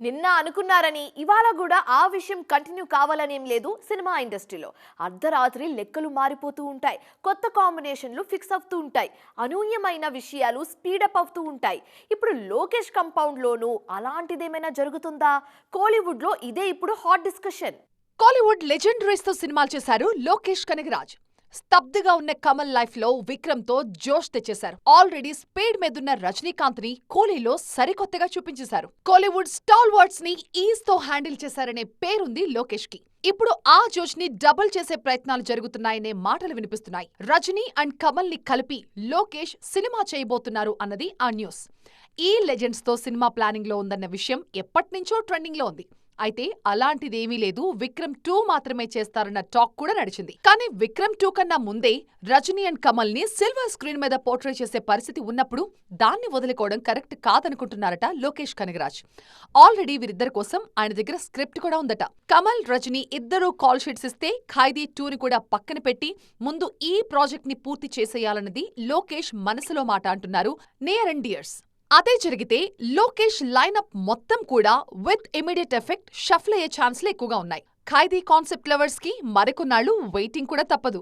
నిన్న అనుకున్నారని ఇవాళ కూడా ఆ విషయం కంటిన్యూ కావాలనేం లేదు సినిమా ఇండస్ట్రీలో. అర్ధరాత్రి లెక్కలు మారిపోతూ ఉంటాయి కొత్త కాంబినేషన్లు ఫిక్స్ అవుతూ ఉంటాయి అనూహ్యమైన విషయాలు స్పీడప్ అవుతూ ఉంటాయి. ఇప్పుడు లోకేష్ కంపౌండ్లోనూ అలాంటిదేమైనా జరుగుతుందా? కోలీవుడ్లో ఇదే ఇప్పుడు హాట్ డిస్కషన్. కాలీవుడ్ లెజెండరీస్తో సినిమాలు చేశారు లోకేష్ కనగరాజ్ స్తబ్దుగా ఉన్న కమల్ లైఫ్లో విక్రమ్తో జోష్ తెచ్చేశారు. ఆల్రెడీ స్పీడ్ మీదున్న రజనీకాంత్ని కోలీలో సరికొత్తగా చూపించేశారు. కోలీవుడ్ స్టాల్ వర్డ్స్ని ఈజ్తో హ్యాండిల్ చేశారనే పేరుంది లోకేష్కి ఇప్పుడు ఆ జోష్ని డబుల్ చేసే ప్రయత్నాలు జరుగుతున్నాయనే మాటలు వినిపిస్తున్నాయి. రజనీ అండ్ కమల్ని కలిపి లోకేష్ సినిమా చేయబోతున్నారు అన్నది ఆ న్యూస్. ఈ లెజెండ్స్తో సినిమా ప్లానింగ్లో ఉందన్న విషయం ఎప్పటినుంచో ట్రెండింగ్లో ఉంది. అయితే అలాంటిదేమీ లేదు. విక్రమ్ టూ మాత్రమే చేస్తారన్న టాక్ కూడా నడిచింది. కానీ విక్రమ్ టూ కన్నా ముందే రజనీ అండ్ కమల్ని సిల్వర్ స్క్రీన్ మీద పోర్ట్రే చేసే పరిస్థితి ఉన్నప్పుడు దాన్ని వదులుకోవడం కరెక్ట్ కాదనుకుంటున్నారట లోకేష్ కనగరాజ్ ఆల్రెడీ వీరిద్దరి కోసం ఆయన దగ్గర స్క్రిప్ట్ కూడా ఉందట. కమల్ రజనీ ఇద్దరూ కాల్ షీట్స్ ఇస్తే ఖైదీ టూని కూడా పక్కన పెట్టి ముందు ఈ ప్రాజెక్ట్ని పూర్తి చేసేయాలన్నది లోకేష్ మనసులో మాట అంటున్నారు. Near and dears. అదే జరిగితే లోకేష్ లైనప్ మొత్తం కూడా విత్ ఇమీడియట్ ఎఫెక్ట్ షఫ్ల్ అయ్యే ఛాన్స్లు ఎక్కువగా ఉన్నాయి. ఖైదీ కాన్సెప్ట్ లవర్స్కి మరికొన్నాళ్ళు వెయిటింగ్ కూడా తప్పదు.